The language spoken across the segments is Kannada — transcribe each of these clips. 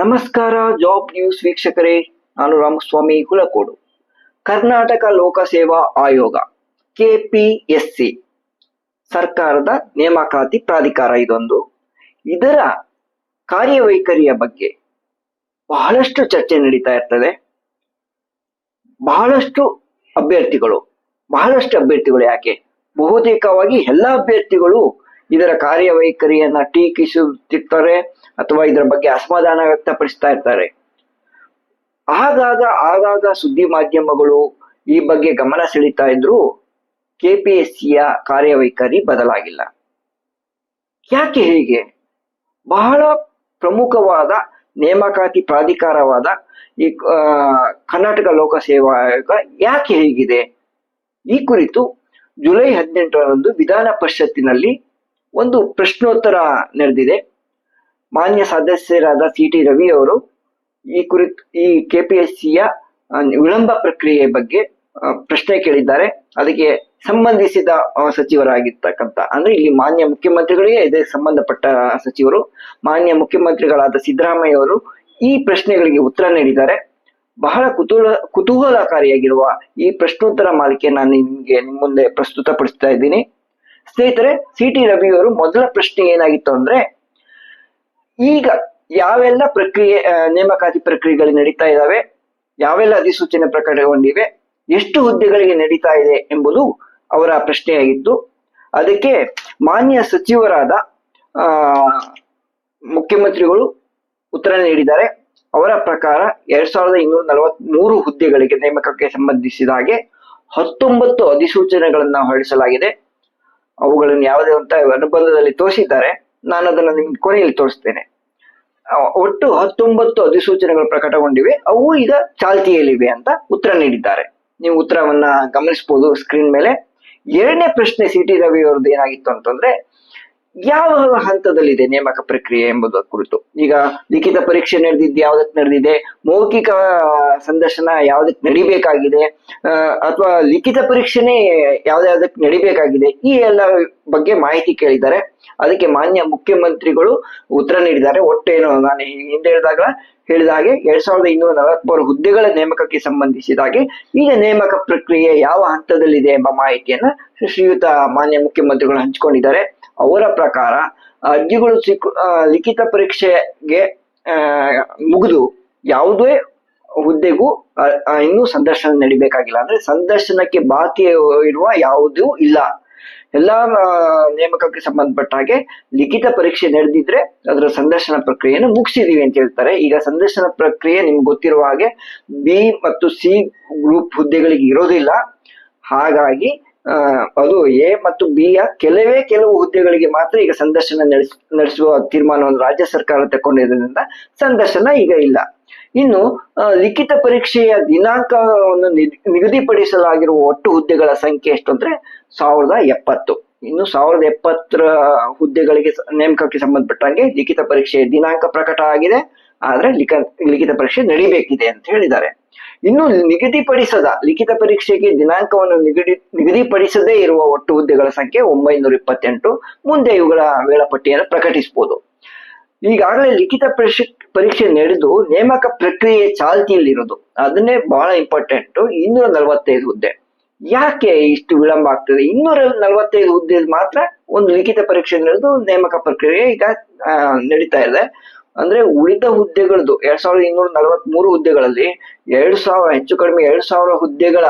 ನಮಸ್ಕಾರ ಜಾಬ್ ನ್ಯೂಸ್ ವೀಕ್ಷಕರೇ. ನಾನು ರಾಮಸ್ವಾಮಿ ಹುಲಕೋಡು. ಕರ್ನಾಟಕ ಲೋಕಸೇವಾ ಆಯೋಗ, ಕೆಪಿಎಸ್ಸಿ. ಸರ್ಕಾರದ ನೇಮಕಾತಿ ಪ್ರಾಧಿಕಾರ ಇದೊಂದು. ಇದರ ಕಾರ್ಯವೈಖರಿಯ ಬಗ್ಗೆ ಬಹಳಷ್ಟು ಚರ್ಚೆ ನಡೀತಾ ಇರ್ತದೆ. ಬಹಳಷ್ಟು ಅಭ್ಯರ್ಥಿಗಳು ಬಹಳಷ್ಟು ಅಭ್ಯರ್ಥಿಗಳು ಯಾಕೆ? ಬಹುತೇಕವಾಗಿ ಎಲ್ಲ ಅಭ್ಯರ್ಥಿಗಳು ಇದರ ಕಾರ್ಯವೈಖರಿಯನ್ನ ಟೀಕಿಸುತ್ತಿರ್ತಾರೆ ಅಥವಾ ಇದರ ಬಗ್ಗೆ ಅಸಮಾಧಾನ ವ್ಯಕ್ತಪಡಿಸ್ತಾ ಇರ್ತಾರೆ. ಆಗಾಗ ಆಗಾಗ ಸುದ್ದಿ ಮಾಧ್ಯಮಗಳು ಈ ಬಗ್ಗೆ ಗಮನ ಸೆಳೀತಾ ಇದ್ರು ಕೆಪಿಎಸ್ಸಿಯ ಕಾರ್ಯವೈಖರಿ ಬದಲಾಗಿಲ್ಲ. ಯಾಕೆ ಹೇಗೆ? ಬಹಳ ಪ್ರಮುಖವಾದ ನೇಮಕಾತಿ ಪ್ರಾಧಿಕಾರವಾದ ಈ ಕರ್ನಾಟಕ ಲೋಕಸೇವಾ ಆಯೋಗ ಯಾಕೆ ಹೇಗಿದೆ? ಈ ಕುರಿತು ಜುಲೈ ಹದಿನೆಂಟರಂದು ವಿಧಾನ ಪರಿಷತ್ತಿನಲ್ಲಿ ಒಂದು ಪ್ರಶ್ನೋತ್ತರ ನಡೆದಿದೆ ಮಾನ್ಯ ಸದಸ್ಯರಾದ ಸಿ ಟಿ ರವಿ ಅವರು ಈ ಕುರಿತು, ಈ ಕೆ ಪಿ ಎಸ್ ಸಿಯ ವಿಳಂಬ ಪ್ರಕ್ರಿಯೆ ಬಗ್ಗೆ ಪ್ರಶ್ನೆ ಕೇಳಿದ್ದಾರೆ. ಅದಕ್ಕೆ ಸಂಬಂಧಿಸಿದ ಸಚಿವರಾಗಿರ್ತಕ್ಕಂಥ, ಅಂದ್ರೆ ಇಲ್ಲಿ ಮಾನ್ಯ ಮುಖ್ಯಮಂತ್ರಿಗಳಿಗೆ ಇದಕ್ಕೆ ಸಂಬಂಧಪಟ್ಟ ಸಚಿವರು. ಮಾನ್ಯ ಮುಖ್ಯಮಂತ್ರಿಗಳಾದ ಸಿದ್ದರಾಮಯ್ಯ ಅವರು ಈ ಪ್ರಶ್ನೆಗಳಿಗೆ ಉತ್ತರ ನೀಡಿದ್ದಾರೆ. ಬಹಳ ಕುತೂಹಲ ಕುತೂಹಲಕಾರಿಯಾಗಿರುವ ಈ ಪ್ರಶ್ನೋತ್ತರ ಮಾಲಿಕೆ ನಾನು ನಿಮಗೆ ನಿಮ್ಮ ಮುಂದೆ ಪ್ರಸ್ತುತಪಡಿಸ್ತಾ ಇದ್ದೀನಿ. ಸ್ನೇಹಿತರೆ ಸಿ ಟಿ ರವಿ ಅವರು ಮೊದಲ ಪ್ರಶ್ನೆ ಏನಾಗಿತ್ತು ಅಂದ್ರೆ, ಈಗ ಯಾವೆಲ್ಲ ಪ್ರಕ್ರಿಯೆ ನೇಮಕಾತಿ ಪ್ರಕ್ರಿಯೆಗಳು ನಡೀತಾ ಇದ್ದಾವೆ ಯಾವೆಲ್ಲ ಅಧಿಸೂಚನೆ ಪ್ರಕಟಗೊಂಡಿವೆ ಎಷ್ಟು ಹುದ್ದೆಗಳಿಗೆ ನಡೀತಾ ಇದೆ ಎಂಬುದು ಅವರ ಪ್ರಶ್ನೆಯಾಗಿತ್ತು. ಅದಕ್ಕೆ ಮಾನ್ಯ ಸಚಿವರಾದ ಮುಖ್ಯಮಂತ್ರಿಗಳು ಉತ್ತರ ನೀಡಿದ್ದಾರೆ. ಅವರ ಪ್ರಕಾರ ಎರಡ್ ಸಾವಿರದ ಇನ್ನೂರ ನಲವತ್ತ್ ಮೂರು ಹುದ್ದೆಗಳಿಗೆ ನೇಮಕಕ್ಕೆ ಸಂಬಂಧಿಸಿದ ಹಾಗೆ ಹತ್ತೊಂಬತ್ತು ಅಧಿಸೂಚನೆಗಳನ್ನ ಹೊರಡಿಸಲಾಗಿದೆ. ಅವುಗಳನ್ನು ಯಾವುದೇ ಅಂತ ಅನುಬಂಧದಲ್ಲಿ ತೋರಿಸಿದ್ದಾರೆ, ನಾನು ಅದನ್ನು ನಿಮ್ಗೆ ಕೊನೆಯಲ್ಲಿ ತೋರಿಸ್ತೇನೆ. ಒಟ್ಟು ಹತ್ತೊಂಬತ್ತು ಅಧಿಸೂಚನೆಗಳು ಪ್ರಕಟಗೊಂಡಿವೆ, ಅವು ಈಗ ಚಾಲ್ತಿಯಲ್ಲಿವೆ ಅಂತ ಉತ್ತರ ನೀಡಿದ್ದಾರೆ. ನೀವು ಉತ್ತರವನ್ನ ಗಮನಿಸಬಹುದು ಸ್ಕ್ರೀನ್ ಮೇಲೆ. ಎರಡನೇ ಪ್ರಶ್ನೆ ಸಿ ಟಿ ರವಿ ಅವ್ರದ್ದು ಏನಾಗಿತ್ತು ಅಂತಂದ್ರೆ ಯಾವ ಹಂತದಲ್ಲಿದೆ ನೇಮಕ ಪ್ರಕ್ರಿಯೆ ಎಂಬುದರ ಕುರಿತು? ಈಗ ಲಿಖಿತ ಪರೀಕ್ಷೆ ನಡೆದಿದ್ದು ಯಾವ್ದಕ್ ನಡೆದಿದೆ? ಮೌಖಿಕ ಸಂದರ್ಶನ ಯಾವ್ದಕ್ ನಡಿಬೇಕಾಗಿದೆ? ಅಥವಾ ಲಿಖಿತ ಪರೀಕ್ಷೆನೇ ಯಾವ್ದಕ್ ನಡಿಬೇಕಾಗಿದೆ? ಈ ಎಲ್ಲ ಬಗ್ಗೆ ಮಾಹಿತಿ ಕೇಳಿದ್ದಾರೆ. ಅದಕ್ಕೆ ಮಾನ್ಯ ಮುಖ್ಯಮಂತ್ರಿಗಳು ಉತ್ತರ ನೀಡಿದ್ದಾರೆ. ಒಟ್ಟೇನು ನಾನು ಹಿಂದೆ ಹೇಳಿದಾಗ ಹೇಳಿದ ಹಾಗೆ ಎರಡ್ ಸಾವಿರದ ಇನ್ನೂರ ನಲವತ್ಮೂರು ಹುದ್ದೆಗಳ ನೇಮಕಕ್ಕೆ ಸಂಬಂಧಿಸಿದ ಹಾಗೆ ಈಗ ನೇಮಕ ಪ್ರಕ್ರಿಯೆ ಯಾವ ಹಂತದಲ್ಲಿದೆ ಎಂಬ ಮಾಹಿತಿಯನ್ನ ಶ್ರೀಯುತ ಮಾನ್ಯ ಮುಖ್ಯಮಂತ್ರಿಗಳು ಹಂಚಿಕೊಂಡಿದ್ದಾರೆ. ಅವರ ಪ್ರಕಾರ ಅರ್ಜಿಗಳು ಸಿಕ್ಕು ಲಿಖಿತ ಪರೀಕ್ಷೆಗೆ ಮುಗಿದು ಯಾವುದೇ ಹುದ್ದೆಗೂ ಇನ್ನೂ ಸಂದರ್ಶನ ನಡಿಬೇಕಾಗಿಲ್ಲ. ಅಂದ್ರೆ ಸಂದರ್ಶನಕ್ಕೆ ಬಾಕಿ ಇರುವ ಯಾವುದೂ ಇಲ್ಲ. ಎಲ್ಲಾ ನೇಮಕಕ್ಕೆ ಸಂಬಂಧಪಟ್ಟ ಹಾಗೆ ಲಿಖಿತ ಪರೀಕ್ಷೆ ನಡೆದಿದ್ರೆ ಅದರ ಸಂದರ್ಶನ ಪ್ರಕ್ರಿಯೆಯನ್ನು ಮುಗಿಸಿದೀವಿ ಅಂತ ಹೇಳ್ತಾರೆ. ಈಗ ಸಂದರ್ಶನ ಪ್ರಕ್ರಿಯೆ ನಿಮ್ಗೆ ಗೊತ್ತಿರುವ ಹಾಗೆ ಬಿ ಮತ್ತು ಸಿ ಗ್ರೂಪ್ ಹುದ್ದೆಗಳಿಗೆ ಇರೋದಿಲ್ಲ. ಹಾಗಾಗಿ ಅದು ಎ ಮತ್ತು ಬಿ ಯ ಕೆಲವೇ ಕೆಲವು ಹುದ್ದೆಗಳಿಗೆ ಮಾತ್ರ ಈಗ ಸಂದರ್ಶನ ನಡೆಸ್, ನಡೆಸುವ ತೀರ್ಮಾನವನ್ನು ರಾಜ್ಯ ಸರ್ಕಾರ ತಗೊಂಡಿರೋದ್ರಿಂದ ಸಂದರ್ಶನ ಈಗ ಇಲ್ಲ. ಇನ್ನು ಲಿಖಿತ ಪರೀಕ್ಷೆಯ ದಿನಾಂಕವನ್ನು ನಿಗ್- ನಿಗದಿಪಡಿಸಲಾಗಿರುವ ಒಟ್ಟು ಹುದ್ದೆಗಳ ಸಂಖ್ಯೆ ಎಷ್ಟು ಅಂದ್ರೆ ಸಾವಿರದ ಎಪ್ಪತ್ತು. ಇನ್ನು ಸಾವಿರದ ಎಪ್ಪತ್ತರ ಹುದ್ದೆಗಳಿಗೆ ನೇಮಕಕ್ಕೆ ಸಂಬಂಧಪಟ್ಟಂಗೆ ಲಿಖಿತ ಪರೀಕ್ಷೆಯ ದಿನಾಂಕ ಪ್ರಕಟ ಆಗಿದೆ. ಆದ್ರೆ ಲಿಖ, ಲಿಖಿತ ಪರೀಕ್ಷೆ ನಡಿಬೇಕಿದೆ ಅಂತ ಹೇಳಿದ್ದಾರೆ. ಇನ್ನು ನಿಗದಿಪಡಿಸದ, ಲಿಖಿತ ಪರೀಕ್ಷೆಗೆ ದಿನಾಂಕವನ್ನು ನಿಗದಿ, ನಿಗದಿಪಡಿಸದೇ ಇರುವ ಒಟ್ಟು ಹುದ್ದೆಗಳ ಸಂಖ್ಯೆ ಒಂಬೈನೂರ ಇಪ್ಪತ್ತೆಂಟು. ಮುಂದೆ ಇವುಗಳ ವೇಳಾಪಟ್ಟಿಯನ್ನು ಪ್ರಕಟಿಸಬಹುದು ಈಗಾಗಲೇ ಲಿಖಿತ ಪರೀಕ್ಷೆ ಪರೀಕ್ಷೆ ನಡೆದು ನೇಮಕ ಪ್ರಕ್ರಿಯೆ ಚಾಲ್ತಿಯಲ್ಲಿರೋದು ಅದನ್ನೇ ಬಹಳ ಇಂಪಾರ್ಟೆಂಟ್. ಇನ್ನೂರ ನಲವತ್ತೈದು ಹುದ್ದೆ. ಯಾಕೆ ಇಷ್ಟು ವಿಳಂಬ ಆಗ್ತದೆ? ಇನ್ನೂರ ನಲವತ್ತೈದು ಹುದ್ದೆ ಮಾತ್ರ ಒಂದು ಲಿಖಿತ ಪರೀಕ್ಷೆ ನಡೆದು ನೇಮಕ ಪ್ರಕ್ರಿಯೆ ಈಗ ನಡೀತಾ ಇದೆ. ಅಂದ್ರೆ ಉಳಿದ ಹುದ್ದೆಗಳದ್ದು ಎರಡ್ ಸಾವಿರದ ಇನ್ನೂರ ನಲವತ್ತ್ ಮೂರು ಹುದ್ದೆಗಳಲ್ಲಿ ಎರಡ್ ಸಾವಿರ, ಹೆಚ್ಚು ಕಡಿಮೆ ಎರಡ್ ಸಾವಿರ ಹುದ್ದೆಗಳ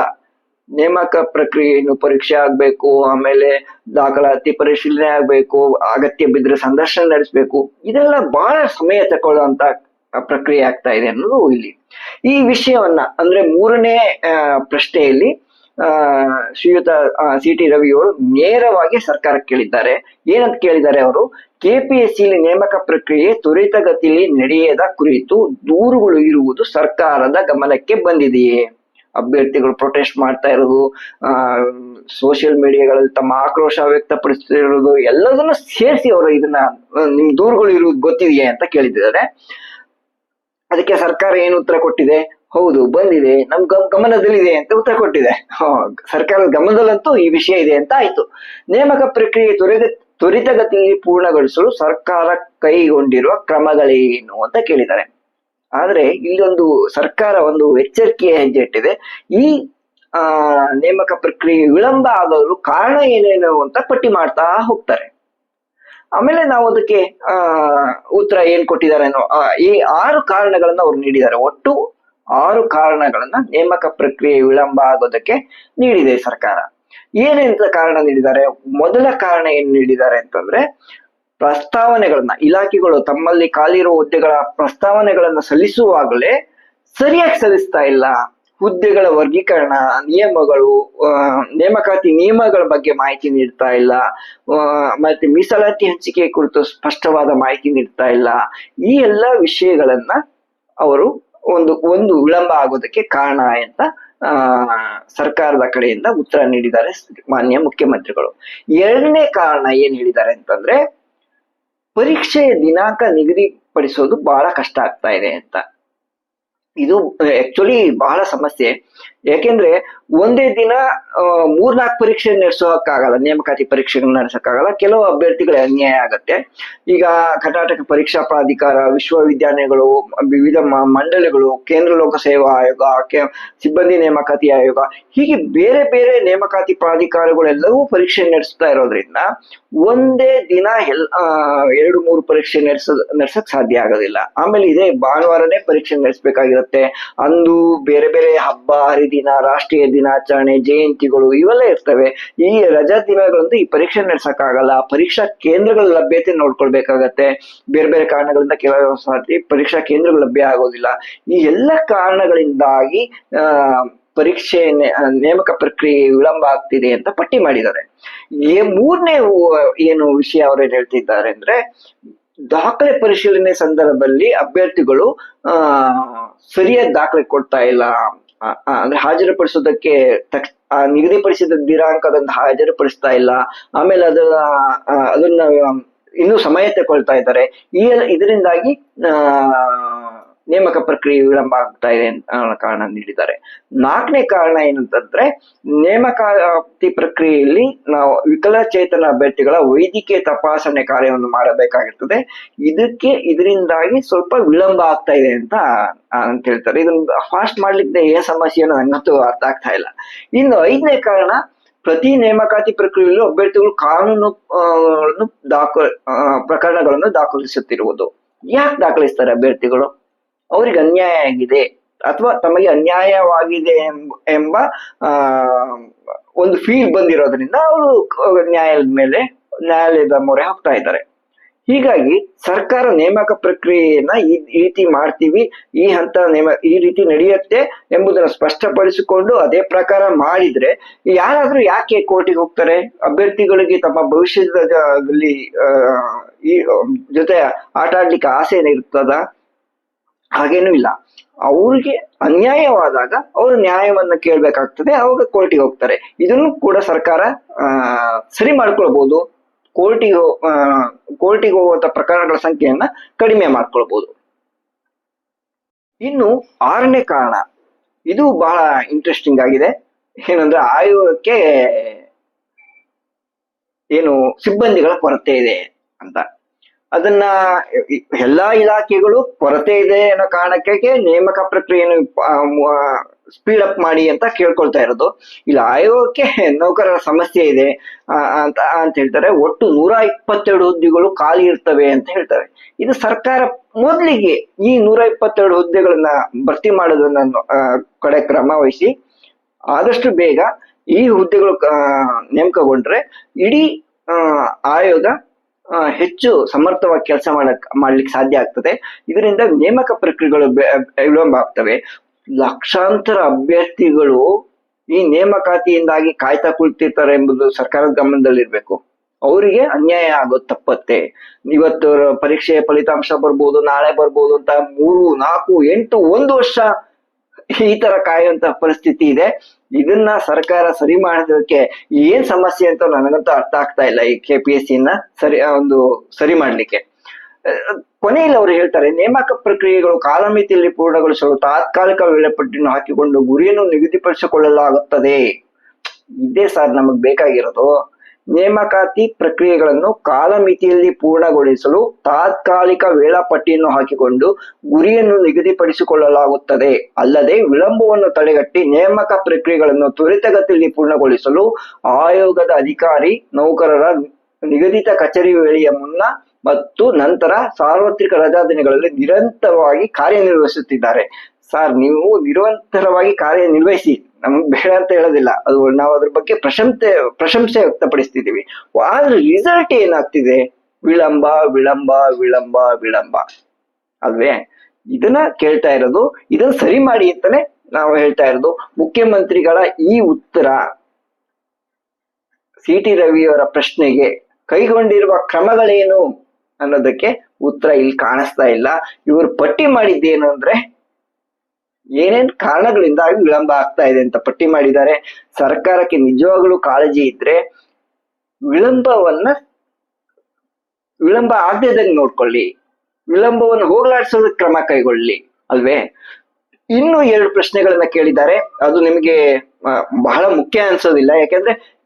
ನೇಮಕ ಪ್ರಕ್ರಿಯೆ ಇನ್ನು ಪರೀಕ್ಷೆ ಆಗ್ಬೇಕು, ಆಮೇಲೆ ದಾಖಲಾತಿ ಪರಿಶೀಲನೆ ಆಗ್ಬೇಕು, ಅಗತ್ಯ ಬಿದ್ದರೆ ಸಂದರ್ಶನ ನಡೆಸಬೇಕು, ಇದೆಲ್ಲ ಬಹಳ ಸಮಯ ತಗೊಳ್ಳುವಂತ ಪ್ರಕ್ರಿಯೆ ಆಗ್ತಾ ಇದೆ ಅನ್ನೋದು ಇಲ್ಲಿ. ಈ ವಿಷಯವನ್ನ ಅಂದ್ರೆ ಮೂರನೇ ಪ್ರಶ್ನೆಯಲ್ಲಿ, ಆ, ಶ್ರೀಯುತ ಸಿ ಟಿ ರವಿಯವರು ನೇರವಾಗಿ ಸರ್ಕಾರಕ್ಕೆ ಕೇಳಿದ್ದಾರೆ. ಏನಂತ ಕೇಳಿದ್ದಾರೆ ಅವರು? ಕೆಪಿಎಸ್ಸಿ ನೇಮಕ ಪ್ರಕ್ರಿಯೆ ತ್ವರಿತಗತಿಯಲ್ಲಿ ನಡೆಯದ ಕುರಿತು ದೂರುಗಳು ಇರುವುದು ಸರ್ಕಾರದ ಗಮನಕ್ಕೆ ಬಂದಿದೆಯೇ? ಅಭ್ಯರ್ಥಿಗಳು ಪ್ರೊಟೆಸ್ಟ್ ಮಾಡ್ತಾ ಇರೋದು ಆ ಸೋಷಿಯಲ್ ಮೀಡಿಯಾಗಳಲ್ಲಿ ತಮ್ಮ ಆಕ್ರೋಶ ವ್ಯಕ್ತಪಡಿಸ್ತಿರೋದು ಎಲ್ಲದನ್ನು ಸೇರಿಸಿ ಅವರು ಇದನ್ನ ನಿಮ್ ದೂರುಗಳು ಇರುವುದು ಗೊತ್ತಿದೆಯೇ ಅಂತ ಕೇಳಿದ್ದಾರೆ. ಅದಕ್ಕೆ ಸರ್ಕಾರ ಏನು ಉತ್ತರ ಕೊಟ್ಟಿದೆ? ಹೌದು, ಬಂದಿದೆ. ನಮ್ ಗಮ್- ಗಮನದಲ್ಲಿದೆ ಅಂತ ಉತ್ತರ ಕೊಟ್ಟಿದೆ. ಸರ್ಕಾರದ ಗಮನದಲ್ಲಂತೂ ಈ ವಿಷಯ ಇದೆ ಅಂತ ಆಯ್ತು. ನೇಮಕ ಪ್ರಕ್ರಿಯೆ ತ್ವರಿತ ತ್ವರಿತಗತಿಯಲ್ಲಿ ಪೂರ್ಣಗೊಳಿಸಲು ಸರ್ಕಾರ ಕೈಗೊಂಡಿರುವ ಕ್ರಮಗಳೇನು ಅಂತ ಕೇಳಿದ್ದಾರೆ. ಆದ್ರೆ ಇಲ್ಲೊಂದು ಸರ್ಕಾರ ಒಂದು ಎಚ್ಚರಿಕೆಯ ಹೆಜ್ಜೆ ಇಟ್ಟಿದೆ. ಈ, ಆ, ನೇಮಕ ಪ್ರಕ್ರಿಯೆ ವಿಳಂಬ ಆಗೋದು ಕಾರಣ ಏನೇನು ಅಂತ ಪಟ್ಟಿ ಮಾಡ್ತಾ ಹೋಗ್ತಾರೆ. ಆಮೇಲೆ ನಾವು ಅದಕ್ಕೆ, ಆ, ಉತ್ತರ ಏನ್ ಕೊಟ್ಟಿದ್ದಾರೆ ಈ ಆರು ಕಾರಣಗಳನ್ನ ಅವ್ರು ನೀಡಿದ್ದಾರೆ. ಒಟ್ಟು ಆರು ಕಾರಣಗಳನ್ನ ನೇಮಕ ಪ್ರಕ್ರಿಯೆ ವಿಳಂಬ ಆಗೋದಕ್ಕೆ ನೀಡಿದೆ ಸರ್ಕಾರ. ಏನೆಂತ ಕಾರಣ ನೀಡಿದ್ದಾರೆ? ಮೊದಲ ಕಾರಣ ಏನ್ ನೀಡಿದ್ದಾರೆ ಅಂತಂದ್ರೆ, ಪ್ರಸ್ತಾವನೆಗಳನ್ನ, ಇಲಾಖೆಗಳು ತಮ್ಮಲ್ಲಿ ಖಾಲಿ ಇರುವ ಹುದ್ದೆಗಳ ಪ್ರಸ್ತಾವನೆಗಳನ್ನ ಸಲ್ಲಿಸುವಾಗಲೇ ಸರಿಯಾಗಿ ಸಲ್ಲಿಸ್ತಾ ಇಲ್ಲ. ಹುದ್ದೆಗಳ ವರ್ಗೀಕರಣ, ನಿಯಮಗಳು ನೇಮಕಾತಿ ನಿಯಮಗಳ ಬಗ್ಗೆ ಮಾಹಿತಿ ನೀಡ್ತಾ ಇಲ್ಲ. ಮತ್ತೆ ಮೀಸಲಾತಿ ಹಂಚಿಕೆ ಕುರಿತು ಸ್ಪಷ್ಟವಾದ ಮಾಹಿತಿ ನೀಡ್ತಾ ಇಲ್ಲ. ಈ ಎಲ್ಲ ವಿಷಯಗಳನ್ನ ಅವರು ಒಂದು ಒಂದು ವಿಳಂಬ ಆಗೋದಕ್ಕೆ ಕಾರಣ ಅಂತ ಆ, ಸರ್ಕಾರದ ಕಡೆಯಿಂದ ಉತ್ತರ ನೀಡಿದ್ದಾರೆ ಮಾನ್ಯ ಮುಖ್ಯಮಂತ್ರಿಗಳು. ಎರಡನೇ ಕಾರಣ ಏನ್ ಹೇಳಿದ್ದಾರೆ ಅಂತಂದ್ರೆ ಪರೀಕ್ಷೆಯ ದಿನಾಂಕ ನಿಗದಿಪಡಿಸೋದು ಬಹಳ ಕಷ್ಟ ಆಗ್ತಾ ಇದೆ ಅಂತ. ಇದು ಆಕ್ಚುಲಿ ಬಹಳ ಸಮಸ್ಯೆ. ಯಾಕೆಂದ್ರೆ ಒಂದೇ ದಿನ ಮೂರ್ನಾಲ್ಕು ಪರೀಕ್ಷೆ ನಡೆಸೋಕ್ಕಾಗಲ್ಲ, ನೇಮಕಾತಿ ಪರೀಕ್ಷೆಗಳನ್ನ ನಡೆಸೋಕ್ಕಾಗಲ್ಲ, ಕೆಲವು ಅಭ್ಯರ್ಥಿಗಳಿಗೆ ಅನ್ಯಾಯ ಆಗತ್ತೆ. ಈಗ ಕರ್ನಾಟಕ ಪರೀಕ್ಷಾ ಪ್ರಾಧಿಕಾರ ವಿಶ್ವವಿದ್ಯಾಲಯಗಳು ವಿವಿಧ ಮಂಡಳಿಗಳು, ಕೇಂದ್ರ ಲೋಕ ಸೇವಾ ಆಯೋಗ ಸಿಬ್ಬಂದಿ ನೇಮಕಾತಿ ಆಯೋಗ, ಹೀಗೆ ಬೇರೆ ಬೇರೆ ನೇಮಕಾತಿ ಪ್ರಾಧಿಕಾರಗಳೆಲ್ಲವೂ ಪರೀಕ್ಷೆ ನಡೆಸ್ತಾ ಇರೋದ್ರಿಂದ ಒಂದೇ ದಿನ ಎಲ್ ಎರಡು, ಮೂರು ಪರೀಕ್ಷೆ ನಡೆಸ, ನಡೆಸಕ್ ಸಾಧ್ಯ ಆಗೋದಿಲ್ಲ. ಆಮೇಲೆ ಇದೇ ಭಾನುವಾರನೇ ಪರೀಕ್ಷೆ ನಡೆಸಬೇಕಾಗಿರುತ್ತೆ. ಅಂದು ಬೇರೆ ಬೇರೆ ಹಬ್ಬ ಹರಿದಿನ ರಾಷ್ಟ್ರೀಯ ದಿನಾಚರಣೆ, ಜಯಂತಿಗಳು ಇವೆಲ್ಲ ಇರ್ತವೆ. ಈ ರಜಾ ದಿನಗಳಂದು ಈ ಪರೀಕ್ಷೆ ನಡೆಸಕ್ಕಾಗಲ್ಲ. ಪರೀಕ್ಷಾ ಕೇಂದ್ರಗಳ ಲಭ್ಯತೆ ನೋಡ್ಕೊಳ್ಬೇಕಾಗತ್ತೆ. ಬೇರೆ ಬೇರೆ ಕಾರಣಗಳಿಂದ ಕೆಲವು ಸಾರಿ ಪರೀಕ್ಷಾ ಕೇಂದ್ರಗಳು ಲಭ್ಯ ಆಗೋದಿಲ್ಲ. ಈ ಎಲ್ಲ ಕಾರಣಗಳಿಂದಾಗಿ ಪರೀಕ್ಷೆ ನೇಮಕ ಪ್ರಕ್ರಿಯೆ ವಿಳಂಬ ಆಗ್ತಿದೆ ಅಂತ ಪಟ್ಟಿ ಮಾಡಿದ್ದಾರೆ. ಮೂರನೇ ಏನು ವಿಷಯ ಅವರು ಏನ್ ಹೇಳ್ತಿದ್ದಾರೆ ಅಂದ್ರೆ, ದಾಖಲೆ ಪರಿಶೀಲನೆ ಸಂದರ್ಭದಲ್ಲಿ ಅಭ್ಯರ್ಥಿಗಳು, ಆ ಸರಿಯಾದ ದಾಖಲೆ ಕೊಡ್ತಾ ಇಲ್ಲ. ಅಂದ್ರೆ ಹಾಜರುಪಡಿಸೋದಕ್ಕೆ ತಕ್ಷ ನಿಗದಿಪಡಿಸಿದ ದಿನಾಂಕದಂದು ಹಾಜರುಪಡಿಸ್ತಾ ಇಲ್ಲ. ಆಮೇಲೆ ಅದನ್ನ ಅದನ್ನ ಇನ್ನೂ ಸಮಯ ತಗೊಳ್ತಾ ಇದ್ದಾರೆ. ಈ ಇದರಿಂದಾಗಿ ನೇಮಕ ಪ್ರಕ್ರಿಯೆ ವಿಳಂಬ ಆಗ್ತಾ ಇದೆ ಅಂತ ಕಾರಣ ನೀಡಿದ್ದಾರೆ. ನಾಲ್ಕನೇ ಕಾರಣ ಏನಂತಂದ್ರೆ, ನೇಮಕಾತಿ ಪ್ರಕ್ರಿಯೆಯಲ್ಲಿ ನಾವು ವಿಕಲಚೇತನ ಅಭ್ಯರ್ಥಿಗಳ ವೈದ್ಯಕೀಯ ತಪಾಸಣೆ ಕಾರ್ಯವನ್ನು ಮಾಡಬೇಕಾಗಿರ್ತದೆ. ಇದಕ್ಕೆ ಇದರಿಂದಾಗಿ ಸ್ವಲ್ಪ ವಿಳಂಬ ಆಗ್ತಾ ಇದೆ ಅಂತ ಅಂತ ಹೇಳ್ತಾರೆ. ಇದನ್ನ ಫಾಸ್ಟ್ ಮಾಡ್ಲಿಕ್ಕೆ ಏನ್ ಸಮಸ್ಯೆ ಅನ್ನೋ ನಂಗಂತೂ ಅರ್ಥ ಆಗ್ತಾ ಇಲ್ಲ. ಇನ್ನು ಐದನೇ ಕಾರಣ, ಪ್ರತಿ ನೇಮಕಾತಿ ಪ್ರಕ್ರಿಯೆಯಲ್ಲೂ ಅಭ್ಯರ್ಥಿಗಳು ಕಾನೂನು ದಾಖ ಪ್ರಕರಣಗಳನ್ನು ದಾಖಲಿಸುತ್ತಿರುವುದು. ಯಾಕೆ ದಾಖಲಿಸ್ತಾರೆ ಅಭ್ಯರ್ಥಿಗಳು? ಅವರಿಗೆ ಅನ್ಯಾಯ ಆಗಿದೆ ಅಥವಾ ತಮಗೆ ಅನ್ಯಾಯವಾಗಿದೆ ಎಂಬ ಆ, ಒಂದು ಫೀಲ್ ಬಂದಿರೋದ್ರಿಂದ ಅವರು ನ್ಯಾಯಾಲಯದ ಮೇಲೆ, ನ್ಯಾಯಾಲಯದ ಮೊರೆ ಹೋಗ್ತಾ ಇದ್ದಾರೆ. ಹೀಗಾಗಿ ಸರ್ಕಾರ ನೇಮಕ ಪ್ರಕ್ರಿಯೆಯನ್ನ ಈ ರೀತಿ ಮಾಡ್ತೀವಿ, ಈ ಹಂತ ನೇಮ, ಈ ರೀತಿ ನಡೆಯುತ್ತೆ ಎಂಬುದನ್ನು ಸ್ಪಷ್ಟಪಡಿಸಿಕೊಂಡು ಅದೇ ಪ್ರಕಾರ ಮಾಡಿದ್ರೆ ಯಾರಾದ್ರೂ ಯಾಕೆ ಕೋರ್ಟಿಗೆ ಹೋಗ್ತಾರೆ? ಅಭ್ಯರ್ಥಿಗಳಿಗೆ ತಮ್ಮ ಭವಿಷ್ಯದಲ್ಲಿ ಈ ಜೊತೆ ಆಟ ಆಡ್ಲಿಕ್ಕೆ ಆಸೆ ಇರ್ತದ? ಹಾಗೇನೂ ಇಲ್ಲ. ಅವ್ರಿಗೆ ಅನ್ಯಾಯವಾದಾಗ ಅವರು ನ್ಯಾಯವನ್ನ ಕೇಳ್ಬೇಕಾಗ್ತದೆ, ಅವಾಗ ಕೋರ್ಟಿಗೆ ಹೋಗ್ತಾರೆ. ಇದನ್ನು ಕೂಡ ಸರ್ಕಾರ ಸರಿ ಮಾಡ್ಕೊಳ್ಬಹುದು ಕೋರ್ಟಿಗೆ ಕೋರ್ಟಿಗೆ ಹೋಗುವಂತ ಪ್ರಕರಣಗಳ ಸಂಖ್ಯೆಯನ್ನ ಕಡಿಮೆ ಮಾಡ್ಕೊಳ್ಬಹುದು ಇನ್ನು ಆರನೇ ಕಾರಣ, ಇದು ಬಹಳ ಇಂಟ್ರೆಸ್ಟಿಂಗ್ ಆಗಿದೆ. ಏನಂದ್ರೆ ಆಯೋಗಕ್ಕೆ ಏನು ಸಿಬ್ಬಂದಿಗಳ ಕೊರತೆ ಇದೆ ಅಂತ. ಅದನ್ನ ಎಲ್ಲಾ ಇಲಾಖೆಗಳು ಕೊರತೆ ಇದೆ ಅನ್ನೋ ಕಾರಣಕ್ಕೆ ನೇಮಕ ಪ್ರಕ್ರಿಯೆಯನ್ನು ಸ್ಪೀಡ್ ಅಪ್ ಮಾಡಿ ಅಂತ ಕೇಳ್ಕೊಳ್ತಾ ಇರೋದು. ಇಲ್ಲ, ಆಯೋಗಕ್ಕೆ ನೌಕರರ ಸಮಸ್ಯೆ ಇದೆ ಅಂತ ಅಂತ ಹೇಳ್ತಾರೆ. ಒಟ್ಟು ನೂರ ಇಪ್ಪತ್ತೆರಡು ಹುದ್ದೆಗಳು ಖಾಲಿ ಇರ್ತವೆ ಅಂತ ಹೇಳ್ತಾರೆ. ಇದು ಸರ್ಕಾರ ಮೊದಲಿಗೆ ಈ ನೂರ ಇಪ್ಪತ್ತೆರಡು ಹುದ್ದೆಗಳನ್ನ ಭರ್ತಿ ಮಾಡೋದನ್ನ ಕಡೆ ಕ್ರಮ ವಹಿಸಿ ಆದಷ್ಟು ಬೇಗ ಈ ಹುದ್ದೆಗಳು ನೇಮಕಗೊಂಡ್ರೆ ಇಡೀ ಆಯೋಗ ಹೆಚ್ಚು ಸಮರ್ಥವಾಗಿ ಕೆಲಸ ಮಾಡಕ್, ಮಾಡ್ಲಿಕ್ಕೆ ಸಾಧ್ಯ ಆಗ್ತದೆ. ಇದರಿಂದ ನೇಮಕ ಪ್ರಕ್ರಿಯೆಗಳು ವಿಳಂಬ ಆಗ್ತವೆ. ಲಕ್ಷಾಂತರ ಅಭ್ಯರ್ಥಿಗಳು ಈ ನೇಮಕಾತಿಯಿಂದಾಗಿ ಕಾಯ್ತಾ ಕುಳಿತಿರ್ತಾರೆ ಎಂಬುದು ಸರ್ಕಾರದ ಗಮನದಲ್ಲಿರ್ಬೇಕು. ಅವರಿಗೆ ಅನ್ಯಾಯ ಆಗೋದು ತಪ್ಪತ್ತೆ. ಇವತ್ತು ಪರೀಕ್ಷೆಯ ಫಲಿತಾಂಶ ಬರ್ಬೋದು, ನಾಳೆ ಬರ್ಬೋದು ಅಂತ ಮೂರು, ನಾಲ್ಕು, ಎಂಟು, ಒಂದು ವರ್ಷ ಈ ತರ ಕಾಯುವಂತ ಪರಿಸ್ಥಿತಿ ಇದೆ. ಇದನ್ನ ಸರ್ಕಾರ ಸರಿ ಮಾಡೋದಕ್ಕೆ ಏನ್ ಸಮಸ್ಯೆ ಅಂತ ನನಗಂತೂ ಅರ್ಥ ಆಗ್ತಾ ಇಲ್ಲ ಈ ಕೆ ಪಿ ಎಸ್ನ ಸರಿ ಒಂದು ಸರಿ ಮಾಡ್ಲಿಕ್ಕೆ. ಕೊನೆಯಲ್ಲಿ ಅವರು ಹೇಳ್ತಾರೆ, ನೇಮಕ ಪ್ರಕ್ರಿಯೆಗಳು ಕಾಲಮಿತಿಯಲ್ಲಿ ಪೂರ್ಣಗೊಳಿಸಲು ತಾತ್ಕಾಲಿಕ ವೇಳಾಪಟ್ಟಿಯನ್ನು ಹಾಕಿಕೊಂಡು ಗುರಿಯನ್ನು ನಿಗದಿಪಡಿಸಿಕೊಳ್ಳಲಾಗುತ್ತದೆ. ಇದೇ ಸರ್ ನಮಗ್ ಬೇಕಾಗಿರೋದು. ನೇಮಕಾತಿ ಪ್ರಕ್ರಿಯೆಗಳನ್ನು ಕಾಲಮಿತಿಯಲ್ಲಿ ಪೂರ್ಣಗೊಳಿಸಲು ತಾತ್ಕಾಲಿಕ ವೇಳಾಪಟ್ಟಿಯನ್ನು ಹಾಕಿಕೊಂಡು ಗುರಿಯನ್ನು ನಿಗದಿಪಡಿಸಿಕೊಳ್ಳಲಾಗುತ್ತದೆ. ಅಲ್ಲದೆ ವಿಳಂಬವನ್ನು ತಡೆಗಟ್ಟಿ ನೇಮಕ ಪ್ರಕ್ರಿಯೆಗಳನ್ನು ತ್ವರಿತಗತಿಯಲ್ಲಿ ಪೂರ್ಣಗೊಳಿಸಲು ಆಯೋಗದ ಅಧಿಕಾರಿ, ನೌಕರರ ನಿಗದಿತ ಕಚೇರಿ ವೇಳೆಯ ಮುನ್ನ ಮತ್ತು ನಂತರ ಸಾರ್ವತ್ರಿಕ ರಜಾ ದಿನಗಳಲ್ಲಿ ನಿರಂತರವಾಗಿ ಕಾರ್ಯನಿರ್ವಹಿಸುತ್ತಿದ್ದಾರೆ. ಸರ್, ನೀವು ನಿರಂತರವಾಗಿ ಕಾರ್ಯನಿರ್ವಹಿಸಿ. ನಮ್ಗೆ ಬೇಡ ಅಂತ ಹೇಳೋದಿಲ್ಲ. ಅದು ನಾವು ಅದ್ರ ಬಗ್ಗೆ ಪ್ರಶಂಸೆ ಪ್ರಶಂಸೆ ವ್ಯಕ್ತಪಡಿಸ್ತಿದ್ದೀವಿ ಆದ್ರೆ ರಿಸಲ್ಟ್ ಏನಾಗ್ತಿದೆ? ವಿಳಂಬ ವಿಳಂಬ ವಿಳಂಬ ವಿಳಂಬ. ಅಲ್ವೇ? ಇದನ್ನ ಕೇಳ್ತಾ ಇರೋದು, ಇದನ್ನ ಸರಿ ಮಾಡಿ ಅಂತಾನೆ ನಾವು ಹೇಳ್ತಾ ಇರೋದು. ಮುಖ್ಯಮಂತ್ರಿಗಳ ಈ ಉತ್ತರ ಸಿ ಟಿ ರವಿಯವರ ಪ್ರಶ್ನೆಗೆ ಕೈಗೊಂಡಿರುವ ಕ್ರಮಗಳೇನು ಅನ್ನೋದಕ್ಕೆ ಉತ್ತರ ಇಲ್ಲಿ ಕಾಣಿಸ್ತಾ ಇಲ್ಲ. ಇವರು ಪಟ್ಟಿ ಮಾಡಿದ್ದೇನು ಅಂದ್ರೆ ಏನೇನ್ ಕಾರಣಗಳಿಂದಾಗಿ ವಿಳಂಬ ಆಗ್ತಾ ಇದೆ ಅಂತ ಪಟ್ಟಿ ಮಾಡಿದ್ದಾರೆ. ಸರ್ಕಾರಕ್ಕೆ ನಿಜವಾಗ್ಲೂ ಕಾಳಜಿ ಇದ್ರೆ ವಿಳಂಬವನ್ನ ವಿಳಂಬ ಆಗದಿದ್ದಂಗೆ ನೋಡ್ಕೊಳ್ಳಿ. ವಿಳಂಬವನ್ನು ಹೋಗಲಾಡಿಸೋದಕ್ಕೆ ಕ್ರಮ ಕೈಗೊಳ್ಳಿ. ಅಲ್ವೇ? ಇನ್ನು ಎರಡು ಪ್ರಶ್ನೆಗಳನ್ನ ಕೇಳಿದ್ದಾರೆ. ಅದು ನಿಮಗೆ ಬಹಳ ಮುಖ್ಯ ಅನ್ಸೋದಿಲ್ಲ. ಯಾಕಂದ್ರೆ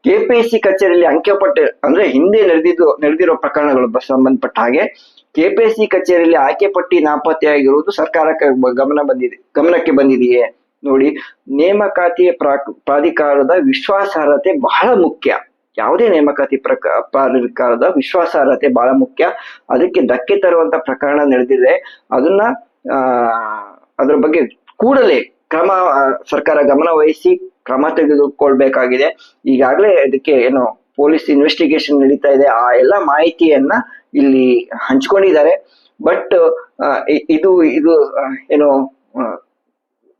ಸಿ ಕಚೇರಿಯಲ್ಲಿ ಅಂಕೆಪಟ್ಟಿ ಅಂದ್ರೆ ಹಿಂದೆ ನಡೆದಿದ್ದು, ನಡೆದಿರೋ ಪ್ರಕರಣಗಳು ಸಂಬಂಧಪಟ್ಟ ಹಾಗೆ ಕೆಪಿಎಸ್ಸಿ ಕಚೇರಿಯಲ್ಲಿ ಆಯ್ಕೆ ಪಟ್ಟಿ ನಾಪತ್ತೆಯಾಗಿರುವುದು ಸರ್ಕಾರಕ್ಕೆ ಗಮನ ಬಂದಿದೆ, ಗಮನಕ್ಕೆ ಬಂದಿದೆಯೇ ನೋಡಿ. ನೇಮಕಾತಿ ಪ್ರಾ- ಪ್ರಾಧಿಕಾರದ ವಿಶ್ವಾಸಾರ್ಹತೆ ಬಹಳ ಮುಖ್ಯ. ಯಾವುದೇ ನೇಮಕಾತಿ ಪ್ರಕ, ಪ್ರಾಧಿಕಾರದ ವಿಶ್ವಾಸಾರ್ಹತೆ ಬಹಳ ಮುಖ್ಯ. ಅದಕ್ಕೆ ಧಕ್ಕೆ ತರುವಂತ ಪ್ರಕರಣ ನಡೆದಿದೆ. ಅದನ್ನ ಅದ್ರ ಬಗ್ಗೆ ಕೂಡಲೇ ಕ್ರಮ ಸರ್ಕಾರ ಗಮನ ವಹಿಸಿ ಕ್ರಮ ತೆಗೆದುಕೊಳ್ಬೇಕಾಗಿದೆ. ಈಗಾಗಲೇ ಅದಕ್ಕೆ ಏನು ಪೊಲೀಸ್ ಇನ್ವೆಸ್ಟಿಗೇಷನ್ ನಡೀತಾ ಇದೆ. ಆ ಎಲ್ಲ ಮಾಹಿತಿಯನ್ನ ಇಲ್ಲಿ ಹಂಚ್ಕೊಂಡಿದ್ದಾರೆ. ಬಟ್ ಇದು ಇದು ಏನು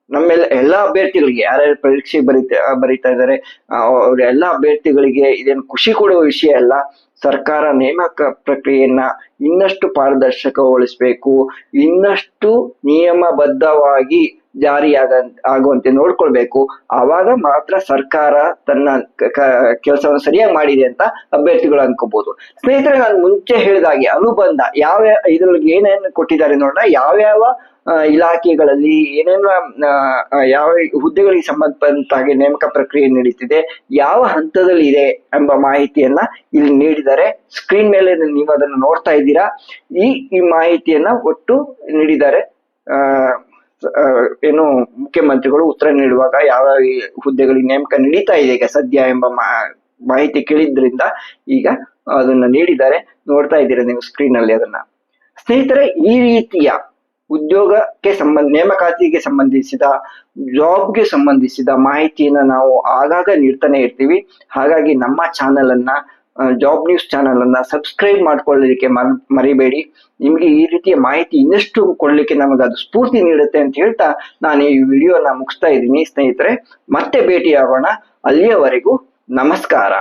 ನಮ್ಮೆಲ್ಲ ಎಲ್ಲ ಅಭ್ಯರ್ಥಿಗಳಿಗೆ ಯಾರ್ಯಾರು ಪರೀಕ್ಷೆ ಬರೀತಾ ಬರೀತಾ ಇದ್ದಾರೆ ಅವ್ರ ಎಲ್ಲ ಅಭ್ಯರ್ಥಿಗಳಿಗೆ ಇದೇನು ಖುಷಿ ಕೊಡುವ ವಿಷಯ ಅಲ್ಲ. ಸರ್ಕಾರ ನೇಮಕ ಪ್ರಕ್ರಿಯೆಯನ್ನ ಇನ್ನಷ್ಟು ಪಾರದರ್ಶಕಗೊಳಿಸಬೇಕು. ಇನ್ನಷ್ಟು ನಿಯಮಬದ್ಧವಾಗಿ ಜಾರಿಯಾಗ ಆಗುವಂತೆ ನೋಡ್ಕೊಳ್ಬೇಕು. ಆವಾಗ ಮಾತ್ರ ಸರ್ಕಾರ ತನ್ನ ಕೆಲಸವನ್ನು ಸರಿಯಾಗಿ ಮಾಡಿದೆ ಅಂತ ಅಭ್ಯರ್ಥಿಗಳು ಅನ್ಕೋಬಹುದು ಸ್ನೇಹಿತರೆ, ನಾನು ಮುಂಚೆ ಹೇಳಿದಾಗೆ ಅನುಬಂಧ ಯಾವ ಇದ್ರೊಳಗೆ ಏನೇನು ಕೊಟ್ಟಿದ್ದಾರೆ ನೋಡೋಣ ಯಾವ್ಯಾವ ಇಲಾಖೆಗಳಲ್ಲಿ ಏನೇನು ಯಾವ ಹುದ್ದೆಗಳಿಗೆ ಸಂಬಂಧಪಟ್ಟಂತಾಗಿ ನೇಮಕ ಪ್ರಕ್ರಿಯೆ ನಡೀತಿದೆ, ಯಾವ ಹಂತದಲ್ಲಿ ಇದೆ ಎಂಬ ಮಾಹಿತಿಯನ್ನ ಇಲ್ಲಿ ನೀಡಿದ್ದಾರೆ. ಸ್ಕ್ರೀನ್ ಮೇಲೆ ನೀವು ಅದನ್ನು ನೋಡ್ತಾ ಇದ್ದೀರಾ. ಈ ಈ ಮಾಹಿತಿಯನ್ನ ಒಟ್ಟು ನೀಡಿದ್ದಾರೆ. ಏನು ಮುಖ್ಯಮಂತ್ರಿಗಳು ಉತ್ತರ ನೀಡುವಾಗ ಯಾವ ಹುದ್ದೆಗಳಿಗೆ ನೇಮಕ ನಡೀತಾ ಇದೆ ಈಗ ಸದ್ಯ ಎಂಬ ಮಾಹಿತಿ ಕೇಳಿದ್ರಿಂದ ಈಗ ಅದನ್ನ ನೀಡಿದ್ದಾರೆ. ನೋಡ್ತಾ ಇದ್ದೀರಾ ನೀವು ಸ್ಕ್ರೀನ್ ಅಲ್ಲಿ ಅದನ್ನ. ಸ್ನೇಹಿತರೆ, ಈ ರೀತಿಯ ಉದ್ಯೋಗಕ್ಕೆ ಸಂಬಂಧ, ನೇಮಕಾತಿಗೆ ಸಂಬಂಧಿಸಿದ, ಜಾಬ್ಗೆ ಸಂಬಂಧಿಸಿದ ಮಾಹಿತಿಯನ್ನ ನಾವು ಆಗಾಗ ನೀಡ್ತಾನೆ ಇರ್ತೀವಿ. ಹಾಗಾಗಿ ನಮ್ಮ ಚಾನೆಲ್ ಅನ್ನ ಜಾಬ್ ನ್ಯೂಸ್ ಚಾನೆಲ್ ಅನ್ನ ಸಬ್ಸ್ಕ್ರೈಬ್ ಮಾಡ್ಕೊಳ್ಳೋದಕ್ಕೆ ಮರಿಬೇಡಿ. ನಿಮಗೆ ಈ ರೀತಿಯ ಮಾಹಿತಿ ಇನ್ನಷ್ಟು ಕೊಡ್ಲಿಕ್ಕೆ ನಮಗೆ ಅದು ಸ್ಫೂರ್ತಿ ನೀಡುತ್ತೆ ಅಂತ ಹೇಳ್ತಾ ನಾನು ಈ ವಿಡಿಯೋನ ಮುಗಿಸ್ತಾ ಇದ್ದೀನಿ ಸ್ನೇಹಿತರೆ. ಮತ್ತೆ ಭೇಟಿ ಆಗೋಣ ಅಲ್ಲಿಯವರೆಗೂ ನಮಸ್ಕಾರ.